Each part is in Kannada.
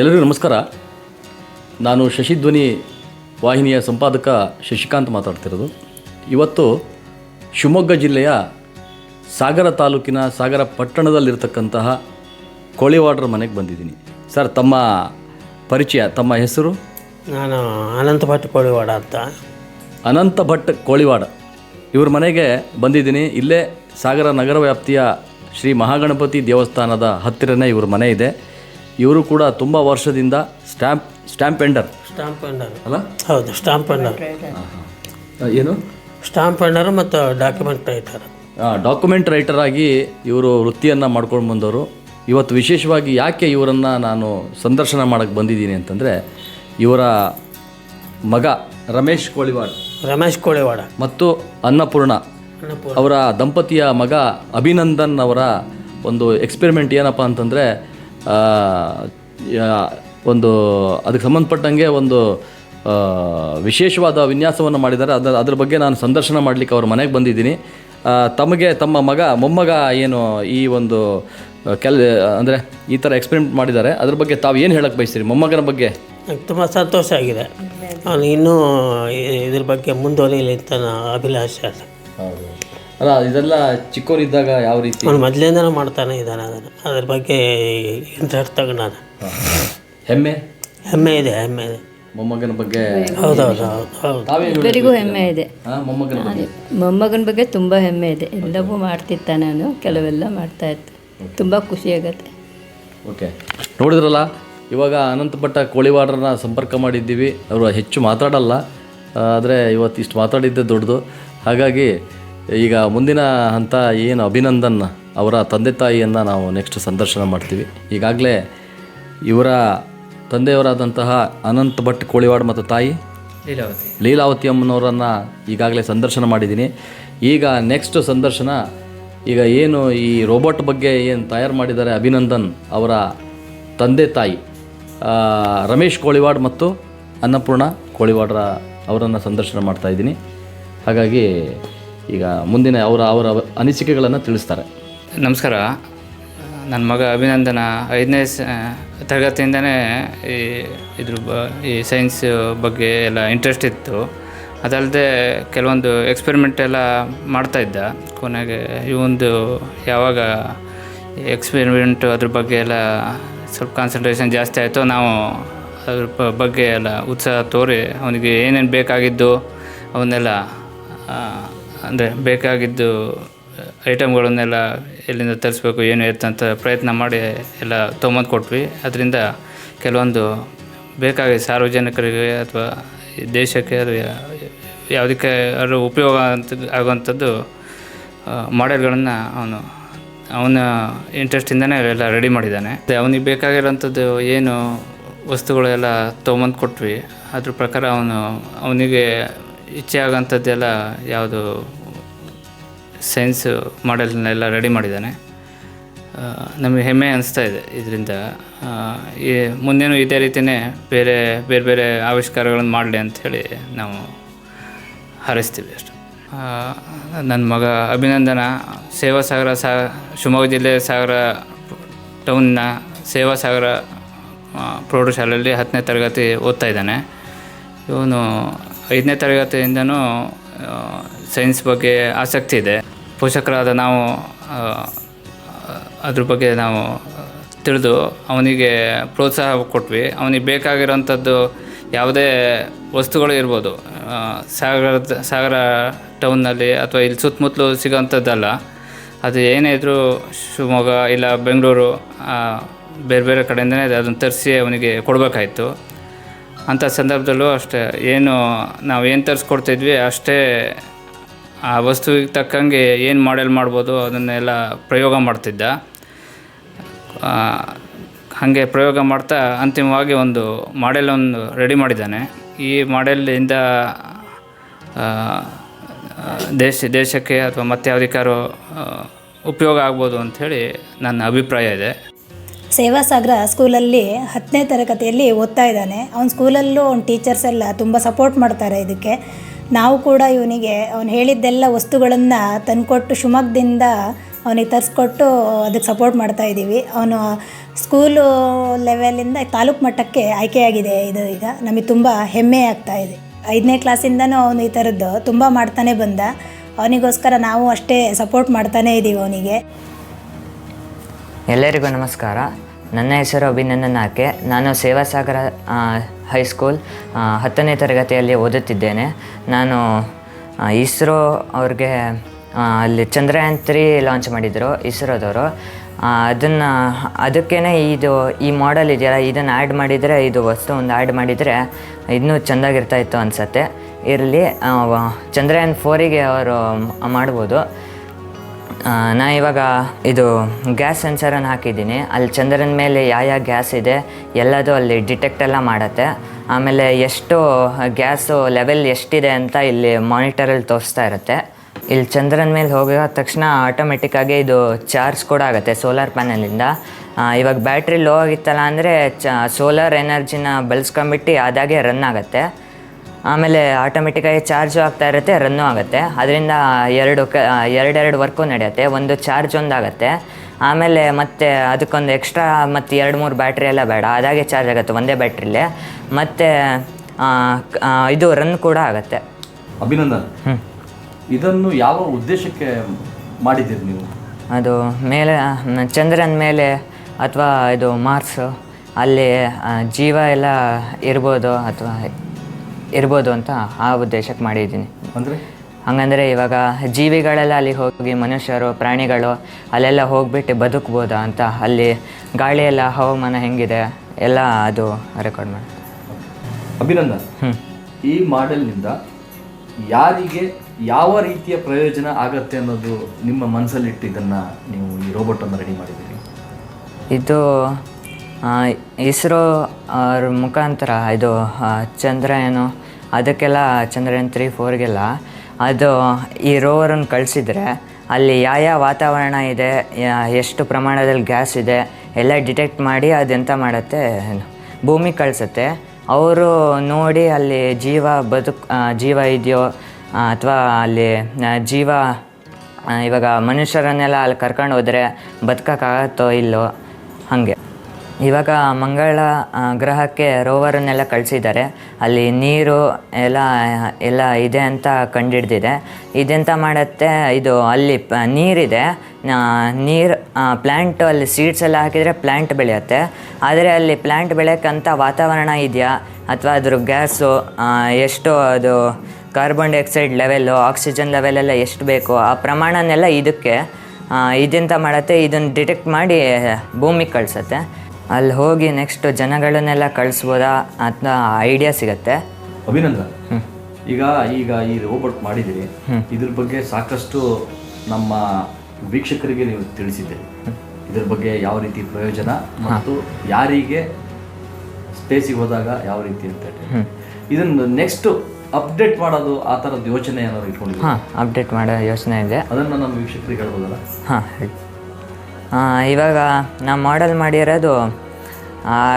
ಎಲ್ಲರಿಗೂ ನಮಸ್ಕಾರ. ನಾನು ಶಶಿಧ್ವನಿ ವಾಹಿನಿಯ ಸಂಪಾದಕ ಶಶಿಕಾಂತ್ ಮಾತಾಡ್ತಿರೋದು. ಇವತ್ತು ಶಿವಮೊಗ್ಗ ಜಿಲ್ಲೆಯ ಸಾಗರ ತಾಲೂಕಿನ ಸಾಗರ ಪಟ್ಟಣದಲ್ಲಿರ್ತಕ್ಕಂತಹ ಕೋಳಿವಾಡ್ರ ಮನೆಗೆ ಬಂದಿದ್ದೀನಿ. ಸರ್ ತಮ್ಮ ಪರಿಚಯ ತಮ್ಮ ಹೆಸರು? ನಾನು ಅನಂತ ಭಟ್ ಕೋಳಿವಾಡ ಅಂತ. ಅನಂತ ಭಟ್ ಕೋಳಿವಾಡ. ಇವ್ರ ಮನೆಗೆ ಬಂದಿದ್ದೀನಿ. ಇಲ್ಲೇ ಸಾಗರ ನಗರ ವ್ಯಾಪ್ತಿಯ ಶ್ರೀ ಮಹಾಗಣಪತಿ ದೇವಸ್ಥಾನದ ಹತ್ತಿರನೇ ಇವ್ರ ಮನೆ ಇದೆ. ಇವರು ಕೂಡ ತುಂಬ ವರ್ಷದಿಂದ stamp stamp vendor stamp vendor ಅಲ್ಲ? ಹೌದು ಸ್ಟಾಂಪ್ ಎಂಡರ್ ಏನು? ಸ್ಟಾಂಪ್ ಪೆಂಡರ್ ಮತ್ತು ಡಾಕ್ಯುಮೆಂಟ್ ರೈಟರ್. ಡಾಕ್ಯುಮೆಂಟ್ ರೈಟರ್ ಆಗಿ ಇವರು ವೃತ್ತಿಯನ್ನು ಮಾಡ್ಕೊಂಡು ಬಂದವರು. ಇವತ್ತು ವಿಶೇಷವಾಗಿ ಯಾಕೆ ಇವರನ್ನು ನಾನು ಸಂದರ್ಶನ ಮಾಡಕ್ಕೆ ಬಂದಿದ್ದೀನಿ ಅಂತಂದರೆ ಇವರ ಮಗ ರಮೇಶ್ ಕೋಳಿವಾಡ ರಮೇಶ್ ಕೋಳಿವಾಡ. ಮತ್ತು ಅನ್ನಪೂರ್ಣ. ಅವರ ದಂಪತಿಯ ಮಗ ಅಭಿನಂದನ್ ಅವರ ಒಂದು ಎಕ್ಸ್ಪೆರಿಮೆಂಟ್ ಏನಪ್ಪ ಅಂತಂದರೆ ಒಂದು ಅದಕ್ಕೆ ಸಂಬಂಧಪಟ್ಟಂಗೆ ಒಂದು ಆ, ವಿಶೇಷವಾದ ವಿನ್ಯಾಸವನ್ನು ಮಾಡಿದ್ದಾರೆ. ಅದರ ಅದ್ರ ಬಗ್ಗೆ ನಾನು ಸಂದರ್ಶನ ಮಾಡಲಿಕ್ಕೆ ಅವ್ರ ಮನೆಗೆ ಬಂದಿದ್ದೀನಿ. ತಮಗೆ ತಮ್ಮ ಮಗ ಮೊಮ್ಮಗ ಏನು ಈ ಒಂದು ಕೆಲ ಅಂದರೆ ಈ ಥರ ಎಕ್ಸ್ಪೆರಿಮೆಂಟ್ ಮಾಡಿದ್ದಾರೆ. ಅದ್ರ ಬಗ್ಗೆ ತಾವು ಏನು ಹೇಳಕ್ಕೆ ಬಯಸ್ತೀರಿ? ಮೊಮ್ಮಗನ ಬಗ್ಗೆ. ತುಂಬ ಸಂತೋಷ ಆಗಿದೆ. ಅವನು ಇನ್ನೂ ಇದ್ರ ಬಗ್ಗೆ ಮುಂದುವರಿಯಲಿ ಅಂತ ಅಭಿಲಾಷೆ. ಅಭಿಲಾಷೆ ಅಲ್ಲ ಇದೆಲ್ಲ ಚಿಕ್ಕವರಿದ್ದಾಗ ಯಾವ ರೀತಿ? ಅವನು ಮೊದಲಿಂದನೂ ಮಾಡ್ತಾನೆ ಇದ್ದಾನೆ ಅದನ್ನು. ಅದ್ರ ಬಗ್ಗೆ ಇಂಟ್ರೆಸ್ಟ್ ತಗೊಂಡಾನೆ ಹೆಮ್ಮೆ? ಹೆಮ್ಮೆ ಇದೆ ಹೆಮ್ಮೆ ಇದೆ. ಮೊಮ್ಮಗನ ಬಗ್ಗೆ ಹೌದೌದು ಹೌದು. ಹೌದು ಹೆಮ್ಮೆ ಇದೆ. ಹಾ, ಮೊಮ್ಮಗನ ಬಗ್ಗೆ. ಮೊಮ್ಮಗನ ಬಗ್ಗೆ ತುಂಬ ಹೆಮ್ಮೆ ಇದೆ. ಎಲ್ಲವೂ ಮಾಡ್ತಿದ್ದ ನಾನು ಕೆಲವೆಲ್ಲ ಮಾಡ್ತಾ ಇದ್ದೆ ತುಂಬ ಖುಷಿಯಾಗತ್ತೆ ಓಕೆ ನೋಡಿದ್ರಲ್ಲ ಇವಾಗ ಅನಂತ ಭಟ್ಟ ಕೋಳಿವಾಡ್ರನ್ನ ಸಂಪರ್ಕ ಮಾಡಿದ್ದೀವಿ. ಅವರು ಹೆಚ್ಚು ಮಾತಾಡಲ್ಲ ಆದರೆ ಇವತ್ತು ಇಷ್ಟು ಮಾತಾಡಿದ್ದೆ ದೊಡ್ಡದು. ಹಾಗಾಗಿ ಈಗ ಮುಂದಿನ ಹಂತ ಏನು ಅಭಿನಂದನ್ ಅವರ ತಂದೆ ತಾಯಿಯನ್ನು ನಾವು ನೆಕ್ಸ್ಟ್ ಸಂದರ್ಶನ ಮಾಡ್ತೀವಿ. ಈಗಾಗಲೇ ಇವರ ತಂದೆಯವರಾದಂತಹ ಅನಂತ್ ಭಟ್ ಕೋಳಿವಾಡ್ ಮತ್ತು ತಾಯಿ ಲೀಲಾವತಿ. ಲೀಲಾವತಿ ಅಮ್ಮನವರನ್ನು ಈಗಾಗಲೇ ಸಂದರ್ಶನ ಮಾಡಿದ್ದೀನಿ. ಈಗ ನೆಕ್ಸ್ಟ್ ಸಂದರ್ಶನ ಈಗ ಏನು ಈ ರೋಬೋಟ್ ಬಗ್ಗೆ ಏನು ತಯಾರು ಮಾಡಿದ್ದಾರೆ ಅಭಿನಂದನ್ ಅವರ ತಂದೆ ತಾಯಿ ರಮೇಶ್ ಕೋಳಿವಾಡ್ ಮತ್ತು ಅನ್ನಪೂರ್ಣ ಕೋಳಿವಾಡ್ರ ಅವರನ್ನು ಸಂದರ್ಶನ ಮಾಡ್ತಾ ಇದ್ದೀನಿ. ಹಾಗಾಗಿ ಈಗ ಮುಂದಿನ ಅವರ ಅವರ ಅನಿಸಿಕೆಗಳನ್ನು ತಿಳಿಸ್ತಾರೆ. ನಮಸ್ಕಾರ. ನನ್ನ ಮಗ ಅಭಿನಂದನ ಐದನೇ ತರಗತಿಯಿಂದನೇ ಈ ಇದ್ರ ಬ, ಈ ಸೈನ್ಸ್ ಬಗ್ಗೆ ಎಲ್ಲ ಇಂಟ್ರೆಸ್ಟ್ ಇತ್ತು. ಅದಲ್ಲದೆ ಕೆಲವೊಂದು ಎಕ್ಸ್ಪೆರಿಮೆಂಟ್ ಎಲ್ಲ ಮಾಡ್ತಾಯಿದ್ದ ಕೊನೆಗೆ ಒಂದು ಯಾವಾಗ ಎಕ್ಸ್ಪೆರಿಮೆಂಟು ಅದ್ರ ಬಗ್ಗೆ ಎಲ್ಲ ಸ್ವಲ್ಪ ಕಾನ್ಸಂಟ್ರೇಷನ್ ಜಾಸ್ತಿ ಆಯಿತು ನಾವು ಅದ್ರ ಬಗ್ಗೆ ಎಲ್ಲ ಉತ್ಸಾಹ ತೋರಿ ಅವನಿಗೆ ಏನೇನು ಬೇಕಾಗಿದ್ದು ಅವನ್ನೆಲ್ಲ ಅಂದರೆ ಬೇಕಾಗಿದ್ದು ಐಟಮ್ಗಳನ್ನೆಲ್ಲ ಎಲ್ಲಿಂದ ತರಿಸ್ಬೇಕು, ಏನು ಎತ್ತಂತ ಪ್ರಯತ್ನ ಮಾಡಿ ಎಲ್ಲ ತೊಗೊಂಬಂದು ಕೊಟ್ವಿ. ಅದರಿಂದ ಕೆಲವೊಂದು ಬೇಕಾಗಿ ಸಾರ್ವಜನಿಕರಿಗೆ ಅಥವಾ ದೇಶಕ್ಕೆ ಅದು ಯಾವುದಕ್ಕೆ ಅದು ಉಪಯೋಗ ಅಂತ ಆಗುವಂಥದ್ದು ಮಾಡೆಲ್ಗಳನ್ನು ಅವನು, ಅವನ ಇಂಟ್ರೆಸ್ಟಿಂದನೇ ಎಲ್ಲ ರೆಡಿ ಮಾಡಿದ್ದಾನೆ. ಮತ್ತು ಅವನಿಗೆ ಬೇಕಾಗಿರೋಂಥದ್ದು ಏನು ವಸ್ತುಗಳೆಲ್ಲ ತೊಗೊಂಬಂದು ಕೊಟ್ವಿ. ಅದ್ರ ಪ್ರಕಾರ ಅವನು, ಅವನಿಗೆ ಇಚ್ಛೆ ಆಗೋಂಥದ್ದೆಲ್ಲ ಯಾವುದು ಸೈನ್ಸ್ ಮಾಡೆಲ್ನೆಲ್ಲ ರೆಡಿ ಮಾಡಿದ್ದಾನೆ. ನಮಗೆ ಹೆಮ್ಮೆ ಅನಿಸ್ತಾ ಇದೆ ಇದರಿಂದ. ಈ ಮುಂದೇನು ಇದೇ ರೀತಿಯೇ ಬೇರೆ ಬೇರೆ ಬೇರೆ ಆವಿಷ್ಕಾರಗಳನ್ನು ಮಾಡಲಿ ಅಂಥೇಳಿ ನಾವು ಹಾರೈಸ್ತೀವಿ ಅಷ್ಟು. ನನ್ನ ಮಗ ಅಭಿನಂದನ ಸೇವಾ ಸಾಗರ ಸಾ, ಶಿವಮೊಗ್ಗ ಜಿಲ್ಲೆ ಸಾಗರ ಟೌನ್ನ ಸೇವಾ ಸಾಗರ ಪ್ರೌಢಶಾಲೆಯಲ್ಲಿ ಹತ್ತನೇ ತರಗತಿ ಓದ್ತಾ ಇದ್ದಾನೆ. ಇವನು ಐದನೇ ತರಗತಿಯಿಂದನೂ ಸೈನ್ಸ್ ಬಗ್ಗೆ ಆಸಕ್ತಿ ಇದೆ. ಪೋಷಕರಾದ ನಾವು ಅದ್ರ ಬಗ್ಗೆ ನಾವು ತಿಳಿದು ಅವನಿಗೆ ಪ್ರೋತ್ಸಾಹ ಕೊಟ್ವಿ. ಅವನಿಗೆ ಬೇಕಾಗಿರೋಂಥದ್ದು ಯಾವುದೇ ವಸ್ತುಗಳು ಇರ್ಬೋದು. ಸಾಗರದ, ಸಾಗರ ಟೌನ್ನಲ್ಲಿ ಅಥವಾ ಇಲ್ಲಿ ಸುತ್ತಮುತ್ತಲು ಸಿಗೋಂಥದ್ದಲ್ಲ ಅದು ಏನೇ ಇದ್ದರೂ ಶಿವಮೊಗ್ಗ ಇಲ್ಲ ಬೆಂಗಳೂರು ಬೇರೆ ಬೇರೆ ಕಡೆಯಿಂದನೇ ಅದನ್ನು ತರಿಸಿ ಅವನಿಗೆ ಕೊಡಬೇಕಾಯ್ತು. ಅಂಥ ಸಂದರ್ಭದಲ್ಲೂ ಅಷ್ಟೇ, ಏನು ನಾವು ಏನು ತರಿಸ್ಕೊಡ್ತಿದ್ವಿ ಅಷ್ಟೇ, ಆ ವಸ್ತುವಿಗೆ ತಕ್ಕಂಗೆ ಏನು ಮಾಡೆಲ್ ಮಾಡ್ಬೋದು ಅದನ್ನೆಲ್ಲ ಪ್ರಯೋಗ ಮಾಡ್ತಿದ್ದ. ಹಾಗೆ ಪ್ರಯೋಗ ಮಾಡ್ತಾ ಅಂತಿಮವಾಗಿ ಒಂದು ಮಾಡೆಲ್ ಒಂದು ರೆಡಿ ಮಾಡಿದ್ದಾನೆ. ಈ ಮಾಡೆಲಿಂದ ದೇಶ, ದೇಶಕ್ಕೆ ಅಥವಾ ಮತ್ತೆ ಯಾವುದಕ್ಕಾರು ಉಪಯೋಗ ಆಗ್ಬೋದು ಅಂಥೇಳಿ ನನ್ನ ಅಭಿಪ್ರಾಯ ಇದೆ. ಸೇವಾ ಸಾಗರ ಸ್ಕೂಲಲ್ಲಿ ಹತ್ತನೇ ತರಗತಿಯಲ್ಲಿ ಓದ್ತಾ ಇದ್ದಾನೆ. ಅವ್ನ ಸ್ಕೂಲಲ್ಲೂ ಅವ್ನ ಟೀಚರ್ಸ್ ಎಲ್ಲ ತುಂಬ ಸಪೋರ್ಟ್ ಮಾಡ್ತಾರೆ ಇದಕ್ಕೆ. ನಾವು ಕೂಡ ಇವನಿಗೆ ಅವ್ನು ಹೇಳಿದ್ದೆಲ್ಲ ವಸ್ತುಗಳನ್ನು ತಂದುಕೊಟ್ಟು ಶಿವಮೊಗ್ಗದಿಂದ ಅವನಿಗೆ ತರಿಸ್ಕೊಟ್ಟು ಅದಕ್ಕೆ ಸಪೋರ್ಟ್ ಮಾಡ್ತಾ ಇದ್ದೀವಿ. ಅವನು ಸ್ಕೂಲು ಲೆವೆಲಿಂದ ತಾಲೂಕು ಮಟ್ಟಕ್ಕೆ ಆಯ್ಕೆಯಾಗಿದೆ ಇದು ಈಗ. ನಮಗೆ ತುಂಬ ಹೆಮ್ಮೆ ಆಗ್ತಾ ಇದೆ. ಐದನೇ ಕ್ಲಾಸಿಂದನೂ ಅವನು ಈ ಥರದ್ದು ತುಂಬ ಮಾಡ್ತಾನೆ ಬಂದ. ಅವನಿಗೋಸ್ಕರ ನಾವು ಅಷ್ಟೇ ಸಪೋರ್ಟ್ ಮಾಡ್ತಾನೇ ಇದ್ದೀವಿ ಅವನಿಗೆ. ಎಲ್ಲರಿಗೂ ನಮಸ್ಕಾರ. ನನ್ನ ಹೆಸರು ಅಭಿನಂದನ್ ಆಕೆ ನಾನು ಸೇವಾಸಾಗರ ಹೈಸ್ಕೂಲ್ ಹತ್ತನೇ ತರಗತಿಯಲ್ಲಿ ಓದುತ್ತಿದ್ದೇನೆ. ನಾನು ಇಸ್ರೋ ಅವ್ರಿಗೆ ಅಲ್ಲಿ ಚಂದ್ರಯಾನ್ ತ್ರೀ ಲಾಂಚ್ ಮಾಡಿದರು, ಇಸ್ರೋದವರು. ಅದನ್ನು ಅದಕ್ಕೇ ಇದು, ಈ ಮಾಡೆಲ್ ಇದೆಯಲ್ಲ, ಇದನ್ನು ಆ್ಯಡ್ ಮಾಡಿದರೆ, ಇದು ವಸ್ತು ಒಂದು ಆ್ಯಡ್ ಮಾಡಿದರೆ, ಇನ್ನೂ ಚೆಂದಾಗಿರ್ತಾಯಿತ್ತು ಅನಿಸತ್ತೆ. ಇರಲಿ ಚಂದ್ರಯಾನ್ ಫೋರಿಗೆ ಅವರು ಮಾಡ್ಬೋದು. ನಾ ಇವಾಗ ಇದು ಗ್ಯಾಸ್ ಸೆನ್ಸರನ್ನು ಹಾಕಿದ್ದೀನಿ. ಅಲ್ಲಿ ಚಂದ್ರನ ಮೇಲೆ ಯಾವ ಯಾವ ಗ್ಯಾಸ್ ಇದೆ ಎಲ್ಲದೂ ಅಲ್ಲಿ ಡಿಟೆಕ್ಟ್ ಎಲ್ಲ ಮಾಡುತ್ತೆ. ಆಮೇಲೆ ಎಷ್ಟು ಗ್ಯಾಸು ಲೆವೆಲ್ ಎಷ್ಟಿದೆ ಅಂತ ಇಲ್ಲಿ ಮಾನಿಟರಲ್ಲಿ ತೋರಿಸ್ತಾ ಇರುತ್ತೆ. ಇಲ್ಲಿ ಚಂದ್ರನ ಮೇಲೆ ಹೋಗಿದ ತಕ್ಷಣ ಆಟೋಮೆಟಿಕ್ಕಾಗಿ ಇದು ಚಾರ್ಜ್ ಕೂಡ ಆಗುತ್ತೆ ಸೋಲಾರ್ ಪ್ಯಾನಲಿಂದ ಇವಾಗ ಬ್ಯಾಟ್ರಿ ಲೋ ಆಗಿತ್ತಲ್ಲ ಅಂದರೆ ಚ ಸೋಲಾರ್ ಎನರ್ಜಿನ ಬಳಸ್ಕೊಂಬಿಟ್ಟು ಅದಾಗೆ ರನ್ ಆಗುತ್ತೆ. ಆಮೇಲೆ ಆಟೋಮೆಟಿಕ್ಕಾಗಿ ಚಾರ್ಜು ಆಗ್ತಾ ಇರುತ್ತೆ ರನ್ನು ಆಗುತ್ತೆ. ಅದರಿಂದ ಎರಡು ಕ ಎರಡೆರಡು ವರ್ಕು ನಡೆಯುತ್ತೆ. ಒಂದು ಚಾರ್ಜ್ ಒಂದಾಗುತ್ತೆ ಆಮೇಲೆ ಮತ್ತೆ ಅದಕ್ಕೊಂದು ಎಕ್ಸ್ಟ್ರಾ ಮತ್ತು ಎರಡು ಮೂರು ಬ್ಯಾಟ್ರಿ ಎಲ್ಲ ಬೇಡ. ಅದಾಗೆ ಚಾರ್ಜ್ ಆಗುತ್ತೆ ಒಂದೇ ಬ್ಯಾಟ್ರಿಲೇ ಮತ್ತು ಇದು ರನ್ ಕೂಡ ಆಗುತ್ತೆ. ಅಭಿನಂದನ್ ಇದನ್ನು ಯಾವ ಉದ್ದೇಶಕ್ಕೆ ಮಾಡಿದ್ದೀರಿ ನೀವು? ಅದು ಮೇಲೆ ಚಂದ್ರನ ಮೇಲೆ ಅಥವಾ ಇದು ಮಾರ್ಸು ಅಲ್ಲಿ ಜೀವ ಎಲ್ಲ ಇರ್ಬೋದು ಅಥವಾ ಇರ್ಬೋದು ಅಂತ ಆ ಉದ್ದೇಶಕ್ಕೆ ಮಾಡಿದ್ದೀನಿ. ಅಂದರೆ? ಹಂಗಂದರೆ ಇವಾಗ ಜೀವಿಗಳೆಲ್ಲ ಅಲ್ಲಿ ಹೋಗಿ ಮನುಷ್ಯರು ಪ್ರಾಣಿಗಳು ಅಲ್ಲೆಲ್ಲ ಹೋಗ್ಬಿಟ್ಟು ಬದುಕ್ಬೋದಾ ಅಂತ ಅಲ್ಲಿ ಗಾಳಿಯೆಲ್ಲ ಹವಾಮಾನ ಹೆಂಗಿದೆ ಎಲ್ಲ ಅದು ರೆಕಾರ್ಡ್ ಮಾಡಿ ಅಭಿನಂದನ್. ಹ್ಞೂ ಈ ಮಾಡೆಲ್ನಿಂದ ಯಾರಿಗೆ ಯಾವ ರೀತಿಯ ಪ್ರಯೋಜನ ಆಗತ್ತೆ ಅನ್ನೋದು ನಿಮ್ಮ ಮನಸ್ಸಲ್ಲಿಟ್ಟು ಇದನ್ನು ನೀವು ಈ ರೋಬೋಟನ್ನು ರೆಡಿ ಮಾಡಿದ್ದೀರಿ? ಇದು ಇಸ್ರೋ ಅವ್ರ ಮುಖಾಂತರ ಇದು ಚಂದ್ರ ಏನು ಅದಕ್ಕೆಲ್ಲ ಚಂದ್ರಯಾನ್ ತ್ರೀ ಫೋರ್ಗೆಲ್ಲ ಅದು ಈ ರೋವರನ್ನು ಕಳಿಸಿದ್ರೆ ಅಲ್ಲಿ ಯಾವ ಯಾವ ವಾತಾವರಣ ಇದೆ ಎಷ್ಟು ಪ್ರಮಾಣದಲ್ಲಿ ಗ್ಯಾಸ್ ಇದೆ, ಎಲ್ಲ ಡಿಟೆಕ್ಟ್ ಮಾಡಿ ಅದೆಂತ ಮಾಡುತ್ತೆ ಭೂಮಿ ಕಳಿಸುತ್ತೆ. ಅವರು ನೋಡಿ ಅಲ್ಲಿ ಜೀವ ಬದುಕು ಜೀವ ಇದೆಯೋ ಅಥವಾ ಅಲ್ಲಿ ಜೀವ ಇವಾಗ ಮನುಷ್ಯರನ್ನೆಲ್ಲ ಅಲ್ಲಿ ಕರ್ಕೊಂಡು ಹೋದರೆ ಬದುಕೋಕ್ಕಾಗತ್ತೋ ಇಲ್ಲೋ ಇವಾಗ ಮಂಗಳ ಗ್ರಹಕ್ಕೆ ರೋವರನ್ನೆಲ್ಲ ಕಳಿಸಿದ್ದಾರೆ. ಅಲ್ಲಿ ನೀರು ಎಲ್ಲ ಎಲ್ಲ ಇದೆ ಅಂತ ಕಂಡಿಡ್ದಿದೆ. ಇದೆಂತ ಮಾಡುತ್ತೆ? ಇದು ಅಲ್ಲಿ ಪ, ನೀರಿದೆ. ನೀರು ಪ್ಲ್ಯಾಂಟು ಅಲ್ಲಿ ಸೀಡ್ಸ್ ಎಲ್ಲ ಹಾಕಿದರೆ ಪ್ಲ್ಯಾಂಟ್ ಬೆಳೆಯುತ್ತೆ. ಆದರೆ ಅಲ್ಲಿ ಪ್ಲ್ಯಾಂಟ್ ಬೆಳೆಯೋಕ್ಕಂಥ ವಾತಾವರಣ ಇದೆಯಾ? ಅಥವಾ ಅದ್ರ ಗ್ಯಾಸು ಎಷ್ಟು ಅದು ಕಾರ್ಬನ್ ಡೈಆಕ್ಸೈಡ್ ಲೆವೆಲ್ಲು ಆಕ್ಸಿಜನ್ ಲೆವೆಲೆಲ್ಲ ಎಷ್ಟು ಬೇಕು? ಆ ಪ್ರಮಾಣನೆಲ್ಲ ಇದಕ್ಕೆ ಇದೆಂತ ಮಾಡುತ್ತೆ? ಇದನ್ನು ಡಿಟೆಕ್ಟ್ ಮಾಡಿ ಭೂಮಿಗೆ ಕಳಿಸುತ್ತೆ. ಅಲ್ಲಿ ಹೋಗಿ ನೆಕ್ಸ್ಟ್ ಜನಗಳನ್ನೆಲ್ಲ ಕಳಿಸ್ಬೋದಾ ಅಂತ ಐಡಿಯಾ ಸಿಗುತ್ತೆ. ಅಭಿನಂದನ್ ಈಗ ಈಗ ಈ ರೋಬೋಟ್ ಮಾಡಿದ್ದೀರಿ ಇದ್ರ ಬಗ್ಗೆ ಸಾಕಷ್ಟು ನಮ್ಮ ವೀಕ್ಷಕರಿಗೆ ನೀವು ತಿಳಿಸಿದ್ದೀರಿ ಇದ್ರ ಬಗ್ಗೆ ಯಾವ ರೀತಿ ಪ್ರಯೋಜನ ಮತ್ತು ಯಾರಿಗೆ ಸ್ಪೇಸಿಗೆ ಹೋದಾಗ ಯಾವ ರೀತಿ ಅಂತ ಹೇಳಿ. ಇದನ್ನು ನೆಕ್ಸ್ಟ್ ಅಪ್ಡೇಟ್ ಮಾಡೋದು ಆ ಥರದ ಯೋಚನೆ ಏನಾದ್ರು ಇಟ್ಕೊಂಡಿದ್ದೀವಿ ಹಾಂ ಅಪ್ಡೇಟ್ ಮಾಡೋ ಯೋಚನೆ ಇದೆ. ಅದನ್ನು ನಮ್ಮ ವೀಕ್ಷಕರಿಗೆ ಹೇಳ್ಬೋದಲ್ಲ? ಹಾಂ ಇವಾಗ ನಾವು ಮಾಡೆಲ್ ಮಾಡಿರೋದು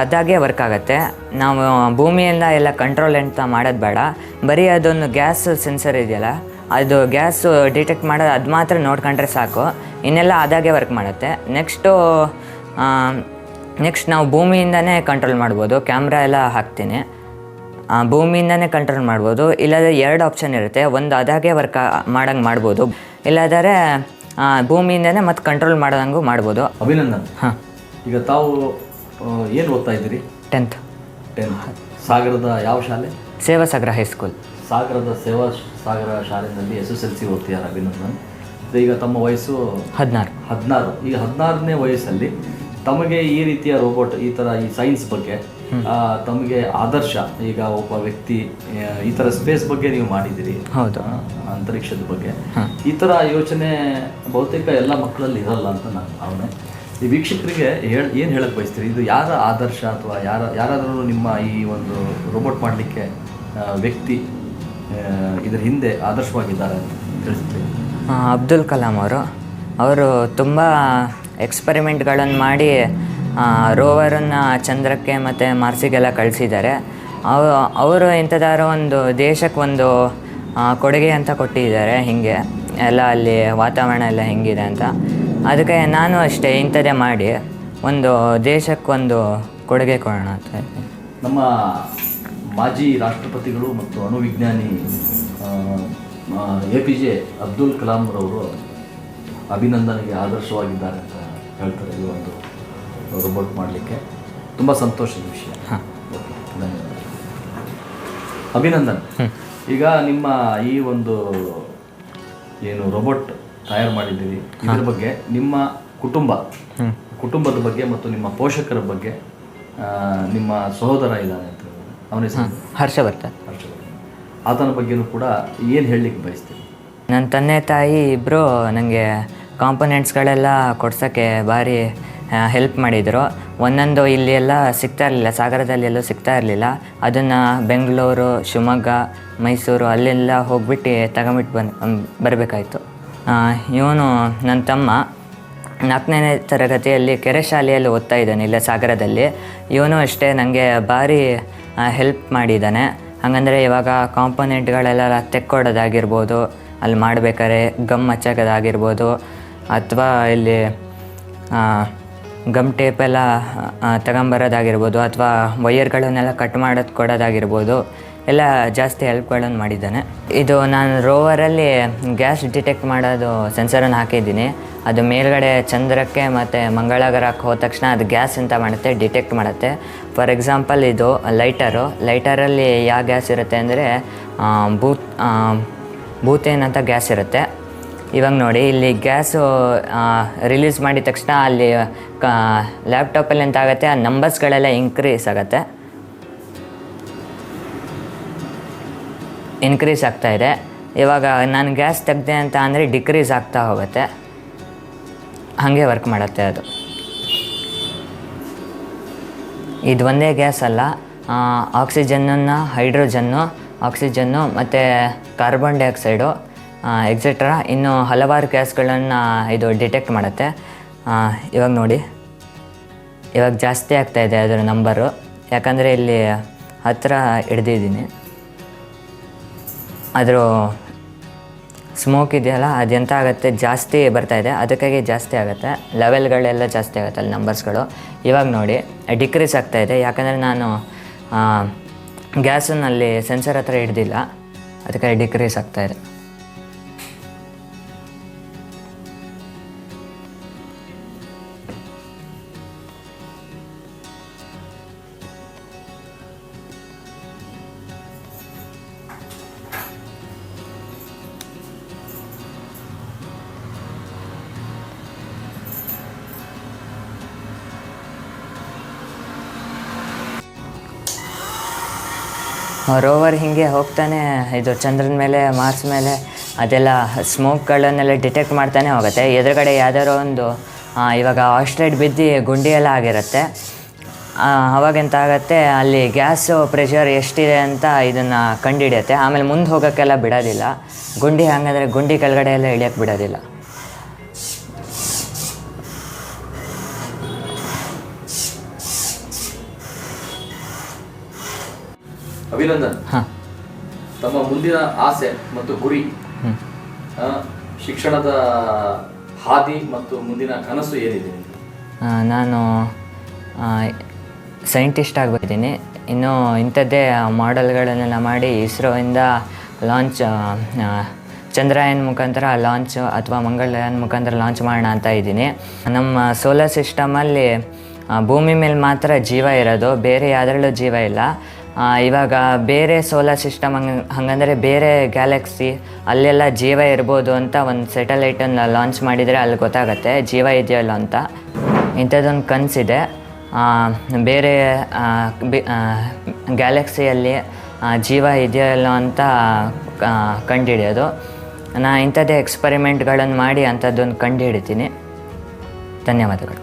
ಅದಾಗೆ ವರ್ಕ್ ಆಗುತ್ತೆ. ನಾವು ಭೂಮಿಯಿಂದ ಎಲ್ಲ ಕಂಟ್ರೋಲ್ ಅಂತ ಮಾಡೋದು ಬೇಡ. ಬರೀ ಅದೊಂದು ಗ್ಯಾಸ್ ಸೆನ್ಸರ್ ಇದೆಯಲ್ಲ, ಅದು ಗ್ಯಾಸು ಡಿಟೆಕ್ಟ್ ಮಾಡೋದು ಅದು ಮಾತ್ರ ನೋಡ್ಕೊಂಡ್ರೆ ಸಾಕು. ಇನ್ನೆಲ್ಲ ಅದಾಗೆ ವರ್ಕ್ ಮಾಡುತ್ತೆ. ನೆಕ್ಸ್ಟು ನೆಕ್ಸ್ಟ್ ನಾವು ಭೂಮಿಯಿಂದನೇ ಕಂಟ್ರೋಲ್ ಮಾಡ್ಬೋದು. ಕ್ಯಾಮ್ರಾ ಎಲ್ಲ ಹಾಕ್ತೀನಿ. ಭೂಮಿಯಿಂದನೇ ಕಂಟ್ರೋಲ್ ಮಾಡ್ಬೋದು. ಇಲ್ಲಾಂದರೆ ಎರಡು ಆಪ್ಷನ್ ಇರುತ್ತೆ. ಒಂದು ಅದಾಗೆ ವರ್ಕ್ ಮಾಡಂಗೆ ಮಾಡ್ಬೋದು. ಇಲ್ಲಾದರೆ ಭೂಮಿಯಿಂದನೇ ಮತ್ತೆ ಕಂಟ್ರೋಲ್ ಮಾಡೋದಂಗೂ ಮಾಡ್ಬೋದು. ಅಭಿನಂದನ್ ಹಾಂ. ಈಗ ತಾವು ಏನು ಓದ್ತಾ ಇದ್ದೀರಿ? ಟೆಂತ್ ಟೆಂತ್ ಸಾಗರದ ಯಾವ ಶಾಲೆ? ಸೇವಾ ಸಾಗರ ಹೈಸ್ಕೂಲ್ ಸಾಗರದ ಸೇವಾ ಸಾಗರ ಶಾಲೆಯಲ್ಲಿ ಎಸ್ ಎಸ್ ಎಲ್ ಸಿ ಓದ್ತಿದ್ದಾರೆ ಅಭಿನಂದನ್. ಈಗ ತಮ್ಮ ವಯಸ್ಸು ಹದಿನಾರು. ಹದಿನಾರು. ಈಗ ಹದಿನಾರನೇ ವಯಸ್ಸಲ್ಲಿ ತಮಗೆ ಈ ರೀತಿಯ ರೋಬೋಟ್ ಈ ಥರ ಈ ಸೈನ್ಸ್ ಬಗ್ಗೆ ತಮಗೆ ಆದರ್ಶ. ಈಗ ಒಬ್ಬ ವ್ಯಕ್ತಿ ಈ ಥರ ಸ್ಪೇಸ್ ಬಗ್ಗೆ ನೀವು ಮಾಡಿದ್ದೀರಿ. ಹೌದು. ಅಂತರಿಕ್ಷದ ಬಗ್ಗೆ. ಈ ಥರ ಯೋಚನೆ ಬಹುತೇಕ ಎಲ್ಲ ಮಕ್ಕಳಲ್ಲಿ ಇರಲ್ಲ ಅಂತ ನಾನು ಭಾವನೆ. ಈ ವೀಕ್ಷಕರಿಗೆ ಹೇಳ್ ಏನು ಹೇಳಕ್ಕೆ ಬಯಸ್ತೀರಿ? ಇದು ಯಾರ ಆದರ್ಶ ಅಥವಾ ಯಾರ ಯಾರಾದರೂ ನಿಮ್ಮ ಈ ಒಂದು ರೋಬೋಟ್ ಮಾಡಲಿಕ್ಕೆ ವ್ಯಕ್ತಿ ಇದರ ಹಿಂದೆ ಆದರ್ಶವಾಗಿದ್ದಾರೆ ಅಂತ ತಿಳಿಸ್ತೀರಿ? ಅಬ್ದುಲ್ ಕಲಾಂ ಅವರು. ಅವರು ತುಂಬ ಎಕ್ಸ್ಪೆರಿಮೆಂಟ್ಗಳನ್ನು ಮಾಡಿ ರೋವರನ್ನು ಚಂದ್ರಕ್ಕೆ ಮತ್ತು ಮಾರ್ಸಿಗೆಲ್ಲ ಕಳಿಸಿದ್ದಾರೆ. ಅವ, ಅವರು ಇಂಥದಾರೋ ಒಂದು ದೇಶಕ್ಕೆ ಒಂದು ಕೊಡುಗೆ ಅಂತ ಕೊಟ್ಟಿದ್ದಾರೆ ಹೀಗೆ. ಎಲ್ಲ ಅಲ್ಲಿ ವಾತಾವರಣ ಎಲ್ಲ ಹೆಂಗಿದೆ ಅಂತ. ಅದಕ್ಕೆ ನಾನು ಅಷ್ಟೇ ಇಂಥದ್ದೇ ಮಾಡಿ ಒಂದು ದೇಶಕ್ಕೊಂದು ಕೊಡುಗೆ ಕೊಡೋಣ ಅಂತ ನಮ್ಮ ಮಾಜಿ ರಾಷ್ಟ್ರಪತಿಗಳು ಮತ್ತು ಅಣುವಿಜ್ಞಾನಿ ಎ ಪಿ ಜೆ ಅಬ್ದುಲ್ ಕಲಾಂರವರು ಅಭಿನಂದನೆಗೆ ಆದರ್ಶವಾಗಿದ್ದಾರೆ ಅಂತ ಹೇಳ್ತಾರೆ ಈ ಒಂದು ರೋಬೋಟ್ ಮಾಡಲಿಕ್ಕೆ. ತುಂಬ ಸಂತೋಷದ ವಿಷಯ. ಹಾಂ. ಧನ್ಯವಾದ ಅಭಿನಂದನ್. ಈಗ ನಿಮ್ಮ ಈ ಒಂದು ಏನು ರೋಬೋಟ್ ತಯಾರು ಮಾಡಿದ್ದೀವಿ ಇದ್ರ ಬಗ್ಗೆ ನಿಮ್ಮ ಕುಟುಂಬ ಕುಟುಂಬದ ಬಗ್ಗೆ ಮತ್ತು ನಿಮ್ಮ ಪೋಷಕರ ಬಗ್ಗೆ ನಿಮ್ಮ ಸಹೋದರ ಇದ್ದಾನೆ ಅಂತ ಅವನ ಹೆಸರು ಹರ್ಷವರ್ಧನ್. ಹರ್ಷವರ್ಧನ್. ಆತನ ಬಗ್ಗೆನೂ ಕೂಡ ಏನು ಹೇಳಲಿಕ್ಕೆ ಬಯಸ್ತೀನಿ ನನ್ನ ತಂದೆ ತಾಯಿ ಇಬ್ಬರು ನನಗೆ ಕಾಂಪೊನೆಂಟ್ಸ್ಗಳೆಲ್ಲ ಕೊಡ್ಸೋಕ್ಕೆ ಭಾರಿ ಹೆಲ್ಪ್ ಮಾಡಿದರು. ಒಂದೊಂದು ಇಲ್ಲಿ ಎಲ್ಲ ಸಿಗ್ತಾ ಇರಲಿಲ್ಲ ಸಾಗರದಲ್ಲಿ ಎಲ್ಲೂ ಸಿಗ್ತಾ ಇರಲಿಲ್ಲ. ಅದನ್ನು ಬೆಂಗಳೂರು, ಶಿವಮೊಗ್ಗ, ಮೈಸೂರು ಅಲ್ಲೆಲ್ಲ ಹೋಗ್ಬಿಟ್ಟು ತಗೊಂಬಿಟ್ಟು ಬಂದು ಬರಬೇಕಾಯ್ತು. ಇವನು ನನ್ನ ತಮ್ಮ ನಾಲ್ಕನೇ ತರಗತಿಯಲ್ಲಿ ಕೆರೆ ಶಾಲೆಯಲ್ಲಿ ಓದ್ತಾ ಇದ್ದಾನೆ ಇಲ್ಲೇ ಸಾಗರದಲ್ಲಿ. ಇವನು ಅಷ್ಟೇ ನನಗೆ ಭಾರಿ ಹೆಲ್ಪ್ ಮಾಡಿದ್ದಾನೆ. ಹಾಗಂದರೆ ಇವಾಗ ಕಾಂಪೊನೆಂಟ್ಗಳೆಲ್ಲ ತೆಕ್ಕೊಡೋದಾಗಿರ್ಬೋದು, ಅಲ್ಲಿ ಮಾಡಬೇಕಾದ್ರೆ ಗಮ್ ಹಚ್ಚೋದಾಗಿರ್ಬೋದು ಅಥವಾ ಇಲ್ಲಿ ಗಮ್ ಟೇಪೆಲ್ಲ ತಗೊಂಬರೋದಾಗಿರ್ಬೋದು ಅಥವಾ ವೈಯರ್ಗಳನ್ನೆಲ್ಲ ಕಟ್ ಮಾಡೋದು ಕೊಡೋದಾಗಿರ್ಬೋದು, ಎಲ್ಲ ಜಾಸ್ತಿ ಹೆಲ್ಪ್ಗಳನ್ನು ಮಾಡಿದ್ದಾನೆ. ಇದು ನಾನು ರೋವರಲ್ಲಿ ಗ್ಯಾಸ್ ಡಿಟೆಕ್ಟ್ ಮಾಡೋದು ಸೆನ್ಸರನ್ನು ಹಾಕಿದ್ದೀನಿ. ಅದು ಮೇಲ್ಗಡೆ ಚಂದ್ರಕ್ಕೆ ಮತ್ತು ಮಂಗಳಗರಕ್ಕೆ ಹೋದ ತಕ್ಷಣ ಅದು ಗ್ಯಾಸ್ ಅಂತ ಮಾಡುತ್ತೆ ಡಿಟೆಕ್ಟ್ ಮಾಡುತ್ತೆ. ಫಾರ್ ಎಕ್ಸಾಂಪಲ್ ಇದು ಲೈಟರು ಲೈಟರಲ್ಲಿ ಯಾವ ಗ್ಯಾಸ್ ಇರುತ್ತೆ ಅಂದರೆ ಬೂತ್ ಬೂತೇನ್ ಗ್ಯಾಸ್ ಇರುತ್ತೆ. ಇವಾಗ ನೋಡಿ, ಇಲ್ಲಿ ಗ್ಯಾಸು ರಿಲೀಸ್ ಮಾಡಿದ ತಕ್ಷಣ ಅಲ್ಲಿ ಕ ಲ್ಯಾಪ್ಟಾಪಲ್ಲಿ ಎಂತಾಗತ್ತೆ ಆ ನಂಬರ್ಸ್ಗಳೆಲ್ಲ ಇನ್ಕ್ರೀಸ್ ಆಗುತ್ತೆ. ಇನ್ಕ್ರೀಸ್ ಆಗ್ತಾ ಇದೆ. ಇವಾಗ ನಾನು ಗ್ಯಾಸ್ ತೆಗ್ದೆ ಅಂತ ಅಂದರೆ ಡಿಕ್ರೀಸ್ ಆಗ್ತಾ ಹೋಗುತ್ತೆ. ಹಾಗೆ ವರ್ಕ್ ಮಾಡುತ್ತೆ ಅದು. ಇದು ಒಂದೇ ಗ್ಯಾಸ್ ಅಲ್ಲ ಆಕ್ಸಿಜನ್ನನ್ನು ಹೈಡ್ರೋಜನ್ನು ಆಕ್ಸಿಜನ್ನು ಮತ್ತು ಕಾರ್ಬನ್ ಡೈಆಕ್ಸೈಡು ಎಕ್ಸೆಟ್ರಾ ಇನ್ನು ಹಲವಾರು ಗ್ಯಾಸ್ಗಳನ್ನು ಇದು ಡಿಟೆಕ್ಟ್ ಮಾಡುತ್ತೆ. ಇವಾಗ ನೋಡಿ. ಇವಾಗ ಜಾಸ್ತಿ ಆಗ್ತಾ ಇದೆ ಅದರ ನಂಬರು. ಯಾಕಂದರೆ ಇಲ್ಲಿ ಹತ್ತಿರ ಹಿಡ್ದಿದ್ದೀನಿ. ಅದರ ಸ್ಮೋಕ್ ಇದೆಯಲ್ಲ ಅದೆಂತ ಆಗುತ್ತೆ? ಜಾಸ್ತಿ ಬರ್ತಾ ಇದೆ. ಅದಕ್ಕಾಗಿ ಜಾಸ್ತಿ ಆಗುತ್ತೆ. ಲೆವೆಲ್ಗಳೆಲ್ಲ ಜಾಸ್ತಿ ಆಗುತ್ತೆ ಅಲ್ಲಿ ನಂಬರ್ಸ್ಗಳು ಇವಾಗ ನೋಡಿ ಡಿಕ್ರೀಸ್ ಆಗ್ತಾ ಇದೆ. ಯಾಕಂದರೆ ನಾನು ಗ್ಯಾಸನ್ನಲ್ಲಿ ಸೆನ್ಸರ್ ಹತ್ರ ಹಿಡ್ದಿಲ್ಲ. ಅದಕ್ಕಾಗಿ ಡಿಕ್ರೀಸ್ ಆಗ್ತಾ ರೋವರ್ ಹೀಗೆ ಹೋಗ್ತಾನೆ, ಇದು ಚಂದ್ರನ ಮೇಲೆ ಮಾರ್ಸ್ ಮೇಲೆ, ಅದೆಲ್ಲ ಸ್ಮೋಕ್ಗಳನ್ನೆಲ್ಲ ಡಿಟೆಕ್ಟ್ ಮಾಡ್ತಾನೆ ಹೋಗುತ್ತೆ. ಎದುರುಗಡೆ ಯಾವ್ದಾರೋ ಒಂದು ಇವಾಗ ಆಸ್ಟ್ರೈಡ್ ಬಿದ್ದು ಗುಂಡಿ ಎಲ್ಲ ಆಗಿರುತ್ತೆ ಆಗುತ್ತೆ, ಅಲ್ಲಿ ಗ್ಯಾಸು ಪ್ರೆಷರ್ ಎಷ್ಟಿದೆ ಅಂತ ಇದನ್ನು ಕಂಡುಹಿಡಿಯುತ್ತೆ ಆಮೇಲೆ ಮುಂದೆ ಹೋಗೋಕ್ಕೆಲ್ಲ ಬಿಡೋದಿಲ್ಲ. ಗುಂಡಿ ಹಂಗಂದರೆ ಗುಂಡಿ ಕೆಳಗಡೆ ಎಲ್ಲ ಇಳಿಯೋಕ್ಕೆ ಬಿಡೋದಿಲ್ಲ. ಅಭಿನಂದನ್. ಹಾಂ. ತಮ್ಮ ಮುಂದಿನ ಆಸೆ ಮತ್ತು ಗುರಿ ಶಿಕ್ಷಣದ ಹಾದಿ ಮತ್ತು ಮುಂದಿನ ಕನಸು ಏನಿದೆ? ನಾನು ಸೈಂಟಿಸ್ಟ್ ಆಗಿಬಿಟ್ಟಿದ್ದೀನಿ ಇನ್ನು ಇಂಥದ್ದೇ ಮಾಡೆಲ್ಗಳನ್ನೆಲ್ಲ ಮಾಡಿ ಇಸ್ರೋಯಿಂದ ಲಾಂಚ್ ಚಂದ್ರಯಾನ್ ಮುಖಾಂತರ ಲಾಂಚ್ ಅಥವಾ ಮಂಗಳಯಾನ್ ಮುಖಾಂತರ ಲಾಂಚ್ ಮಾಡೋಣ ಅಂತ ಇದ್ದೀನಿ. ನಮ್ಮ ಸೋಲಾರ್ ಸಿಸ್ಟಮಲ್ಲಿ ಭೂಮಿ ಮೇಲೆ ಮಾತ್ರ ಜೀವ ಇರೋದು ಬೇರೆ ಯಾವುದರಲ್ಲೂ ಜೀವ ಇಲ್ಲ. ಇವಾಗ ಬೇರೆ ಸೋಲಾರ್ ಸಿಸ್ಟಮ್ ಹಂಗೆ, ಹಂಗಂದರೆ ಬೇರೆ ಗ್ಯಾಲಕ್ಸಿ ಅಲ್ಲೆಲ್ಲ ಜೀವ ಇರ್ಬೋದು ಅಂತ ಒಂದು ಸೆಟಲೈಟನ್ನು ಲಾಂಚ್ ಮಾಡಿದರೆ ಅಲ್ಲಿ ಗೊತ್ತಾಗತ್ತೆ, ಜೀವ ಇದೆಯಲ್ಲ ಅಂತ. ಇಂಥದ್ದೊಂದು ಕನಸಿದೆ ಬೇರೆ ಗ್ಯಾಲಕ್ಸಿಯಲ್ಲಿ ಜೀವ ಇದೆಯಲ್ಲ ಅಂತ ಕಂಡುಹಿಡಿಯೋದು ನಾನು ಇಂಥದ್ದೇ ಎಕ್ಸ್ಪರಿಮೆಂಟ್ಗಳನ್ನು ಮಾಡಿ ಅಂಥದ್ದೊಂದು ಕಂಡುಹಿಡಿತೀನಿ. ಧನ್ಯವಾದಗಳು.